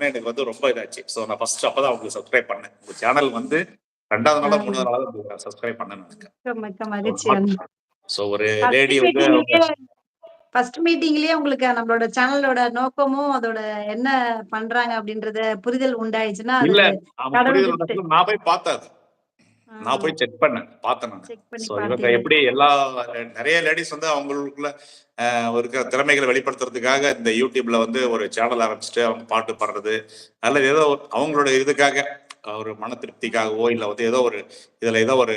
எனக்கு வந்து ரொம்ப இதாச்சு. ஸோ நான் ஃபர்ஸ்ட் அப்பதான் உங்களுக்கு சப்ஸ்கிரைப் பண்ணேன். உங்க சேனல் வந்து ரெண்டாவது நாளா மூணாவது நாளாக சப்ஸ்கிரைப் பண்ணேன் எனக்கு மிக்க மிக்க மகிழ்ச்சி. அண்ணா ஸோ ஒரு லேடி வந்து ஃபர்ஸ்ட் மீட்டிங்லயே உங்களுக்கு நம்மளோட சேனலோட நோக்கமும் அதோட என்ன பண்றாங்க அப்படின்றத புரிதல் உண்டாயிடுச்சுன்னா நான் போய் பார்த்தேன். நான் போய் செக் பண்ணேன் பார்த்தேன் நான். எப்படி எல்லா நிறைய லேடிஸ் வந்து அவங்களுக்குள்ள இருக்கிற திறமைகளை வெளிப்படுத்துறதுக்காக இந்த யூடியூப்ல வந்து ஒரு சேனல் ஆரம்பிச்சுட்டு அவங்க பாட்டு பாடுறது அல்லது ஏதோ அவங்களோட இதுக்காக ஒரு மன திருப்திக்காகவோ இல்லை வந்து ஏதோ ஒரு இதுல ஏதோ ஒரு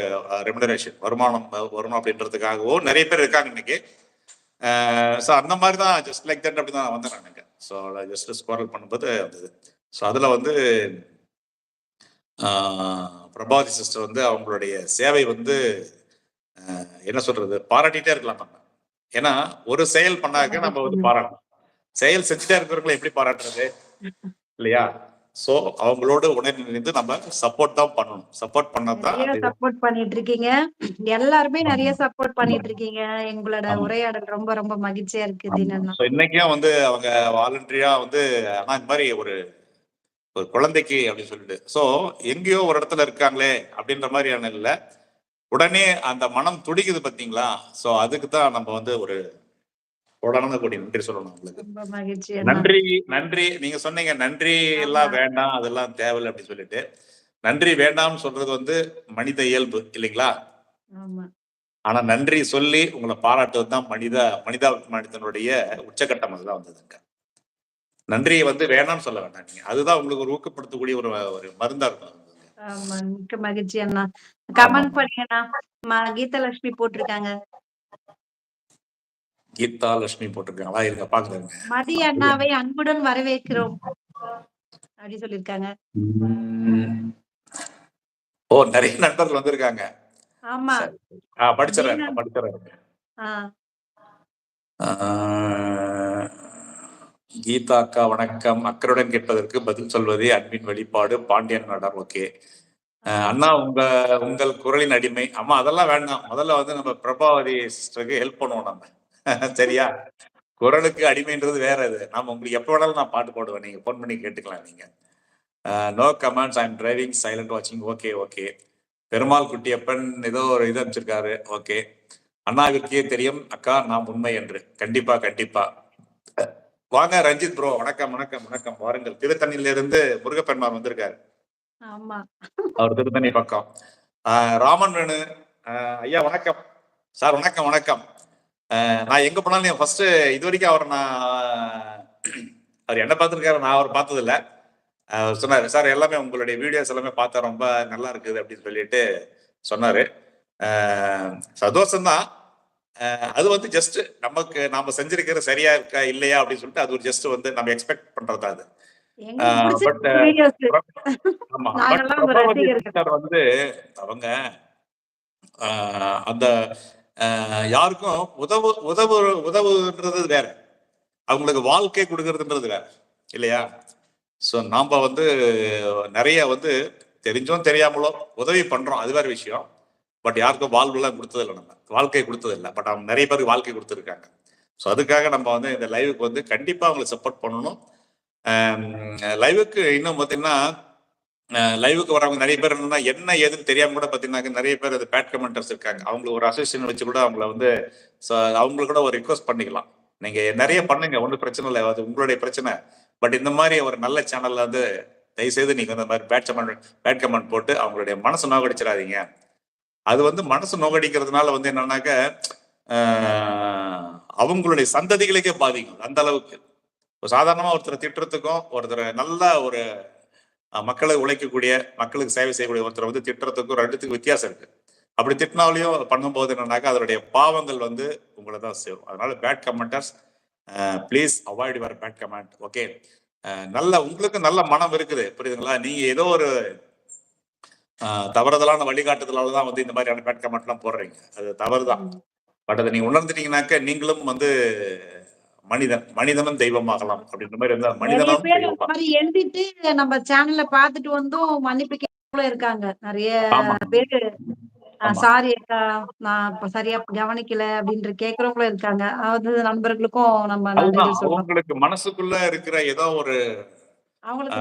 ரெமுனரேஷன் வருமானம் வரும் அப்படின்றதுக்காகவோ நிறைய பேர் இருக்காங்க இன்னைக்கு. ஸோ அந்த மாதிரி தான் ஜஸ்ட் லைக் தட் அப்படி தான் நான் வந்தேன் எனக்கு ஸோ ஜஸ்ட் ஸ்குவாரல் பண்ணும்போது வந்தது. ஸோ அதில் வந்து ஆஹ், பிரபாவதி சிஸ்டர் வந்து அவங்களுடைய சேவை வந்து என்ன சொல்றது பாராட்டிட்டே இருக்கலாம் நம்ம. ஏன்னா ஒரு செயல் பண்ணாக்க நம்ம வந்து பாராட்டணும். செயல் செஞ்சுட்டே இருக்கிறவங்களை எப்படி பாராட்டுறது? இல்லையா? சோ அவங்களோட உணர்ந்து நம்ம சப்போர்ட் தான் பண்ணணும். சப்போர்ட் பண்ணாதான் சப்போர்ட் பண்ணிட்டு இருக்கீங்க எல்லாருமே நிறைய சப்போர்ட் பண்ணிட்டு இருக்கீங்க எங்களோட. உரையாடல் ரொம்ப ரொம்ப மகிழ்ச்சியா இருக்கு இன்னைக்கும் வந்து அவங்க வாலண்டரியா வந்து ஆனா இந்த மாதிரி ஒரு ஒரு குழந்தைக்கு அப்படின்னு சொல்லிட்டு. ஸோ எங்கேயோ ஒரு இடத்துல இருக்காங்களே அப்படின்ற மாதிரியான இல்லை உடனே அந்த மனம் துடிக்குது பாத்தீங்களா? ஸோ அதுக்கு தான் நம்ம வந்து ஒரு உடனே கூடிய நன்றி சொல்லணும் உங்களுக்கு நன்றி நன்றி. நீங்க சொன்னீங்க நன்றி எல்லாம். வேண்டாம் அதெல்லாம் தேவையில்லை அப்படின்னு சொல்லிட்டு. நன்றி வேண்டாம்னு சொல்றது வந்து மனித இயல்பு இல்லைங்களா? ஆமா. ஆனா நன்றி சொல்லி உங்களை பாராட்டுவது தான் மனித மனிதாபிமானத்தினுடைய உச்சகட்டம் அதுதான் வந்ததுங்க. நன்றியை வந்து வேணாம்னு சொல்ல வேண்டாம் நீங்க. அதுதான் உங்களுக்கு ஒரு ஊக்கப்படுத்தக்கூடிய ஒரு ஒரு மருந்தா இருக்கும். மிக்க மகிழ்ச்சி அண்ணா. கமெண்ட் பண்ணுங்கண்ணா கீதலட்சுமி போட்டிருக்காங்க. கீதா லட்சுமி போட்டிருக்காங்களா இருங்க பாக்குறேங்க. மதி அண்ணாவை அன்புடன் வரவேற்கிறோம். அப்படி சொல்லிருக்காங்க ஓ நிறைய நண்பர்கள் வந்திருக்காங்க. ஆமா. படிச்சிடறேன். படிச்சிடறேன். கீதா அக்கா வணக்கம். அக்கருடன் கேட்பதற்கு பதில் சொல்வதே அன்பின் வெளிப்பாடு. பாண்டியன் நாடார் ஓகே. அண்ணா உங்க உங்கள் குரலின் அடிமை. அம்மா அதெல்லாம் வேண்டாம். முதல்ல வந்து நம்ம பிரபாவதி சிஸ்டருக்கு ஹெல்ப் பண்ணுவோம் நம்ம. சரியா? குரலுக்கு அடிமைன்றது வேற இது. நாம உங்களுக்கு எப்போ வேணாலும் நான் பாட்டு போடுவேன். நீங்க ஃபோன் பண்ணி கேட்டுக்கலாம் நீங்க. No comments I am driving silent வாட்சிங் ஓகே ஓகே. பெருமாள் குட்டியப்பன் ஏதோ ஒரு இது அனுப்பிச்சிருக்காரு. ஓகே. அண்ணாவிற்கே தெரியும். அக்கா நாம் உண்மை என்று. கண்டிப்பா கண்டிப்பா. வாங்க ரஞ்சித் ப்ரோ வணக்கம் வணக்கம் வணக்கம். வாருங்கள். திருத்தணியில இருந்து முருகப்பெருமான் வந்திருக்காரு. ஆமா. அவர் திருத்தணி பக்கம். ராமன் வேணு. ஐயா வணக்கம். சார் வணக்கம் வணக்கம். நான் எங்க போனாலும் ஃபர்ஸ்ட் இது வரைக்கும் அவர் நான் அவர் என்ன பார்த்துருக்காரு நான் அவர் பார்த்தது இல்ல சொன்னாரு சார் எல்லாமே உங்களுடைய வீடியோஸ் எல்லாமே பார்த்தா ரொம்ப நல்லா இருக்குது அப்படின்னு சொல்லிட்டு சொன்னாரு. சந்தோஷம்தான். அது வந்து ஜஸ்ட் நமக்கு நாம செஞ்சிருக்கிறது சரியா இருக்கா இல்லையா அப்படின்னு சொல்லிட்டு அது ஒரு ஜஸ்ட் வந்து நம்ம எக்ஸ்பெக்ட் பண்றது அது. வந்து அவங்க அந்த யாருக்கும் உதவு உதவு உதவுன்றது வேற. அவங்களுக்கு வாழ்க்கை கொடுக்கறதுன்றது வேற இல்லையா? ஸோ நாம வந்து நிறைய வந்து தெரிஞ்சும் தெரியாமலோ உதவி பண்றோம் அது வேற விஷயம். பட் யாருக்கும் வாழ்வுலாம் கொடுத்ததில்லை நம்ம. வாழ்க்கை கொடுத்ததில்லை. பட் அவங்க நிறைய பேருக்கு வாழ்க்கை கொடுத்துருக்காங்க. ஸோ அதுக்காக நம்ம வந்து இந்த லைவுக்கு வந்து கண்டிப்பாக அவங்களை சப்போர்ட் பண்ணணும். லைவுக்கு இன்னும் பார்த்தீங்கன்னா லைவுக்கு வரவங்க நிறைய பேர் என்னன்னா என்ன ஏதுன்னு தெரியாம கூட பார்த்தீங்கன்னா நிறைய பேர் அது பேட் கமெண்டர்ஸ் இருக்காங்க. அவங்களுக்கு ஒரு அசோசியேஷன் வச்சு கூட அவங்கள வந்து அவங்களுக்கு கூட ஒரு ரிக்வஸ்ட் பண்ணிக்கலாம். நீங்க நிறைய பண்ணுங்க ஒன்றும் பிரச்சனை இல்லை. அது உங்களுடைய பிரச்சனை. பட் இந்த மாதிரி ஒரு நல்ல சேனல்ல வந்து தயவுசெய்து நீங்க இந்த மாதிரி பேட் கமெண்ட் பேட் கமெண்ட் போட்டு அவங்களுடைய மனசு நோக்கடிச்சிடாதீங்க. அது வந்து மனசு நோகடிக்கிறதுனால வந்து என்னன்னாக்க அவங்களுடைய சந்ததிகளுக்கே பாதிக்கும் அந்த அளவுக்கு. இப்போ சாதாரணமா ஒருத்தர் திட்டுறதுக்கும் ஒருத்தர் நல்ல ஒரு மக்களை உழைக்கக்கூடிய மக்களுக்கு சேவை செய்யக்கூடிய ஒருத்தரை வந்து திட்டுறதுக்கும் ரெண்டுத்துக்கும் வித்தியாசம் இருக்கு. அப்படி திட்டினாலையும் பண்ணும்போது என்னன்னாக்கா அதனுடைய பாவங்கள் வந்து உங்களை தான் சேரும். அதனால bad commenters please avoid your bad comment okay நல்ல உங்களுக்கு நல்ல மனம் இருக்குது புரியுதுங்களா? நீங்க ஏதோ ஒரு தவறுதலான வழிகாட்டுதலால தான் வந்து இந்த மாதிரியான பேட் கமெண்ட்லாம் போடுறீங்க. அது தவறுதான். பட் அதை நீங்க உணர்ந்துட்டீங்கன்னாக்க நீங்களும் வந்து மனிதன் மனிதனும் தெய்வமாகலாம் அப்படின்ற மாதிரி இருந்தா மனிதனும் எழுதிட்டு நம்ம சேனல்ல பாத்துட்டு வந்தும் மன்னிப்பு இருக்காங்க. நிறைய பேரு. சாரி அக்கா நான் சரியா கவனிக்கல அப்படின்ற கேக்குறவங்களும் இருக்காங்க. அது நண்பர்களுக்கும் நம்ம அவங்களுக்கு மனசுக்குள்ள இருக்கிற ஏதோ ஒரு அவங்களுக்கு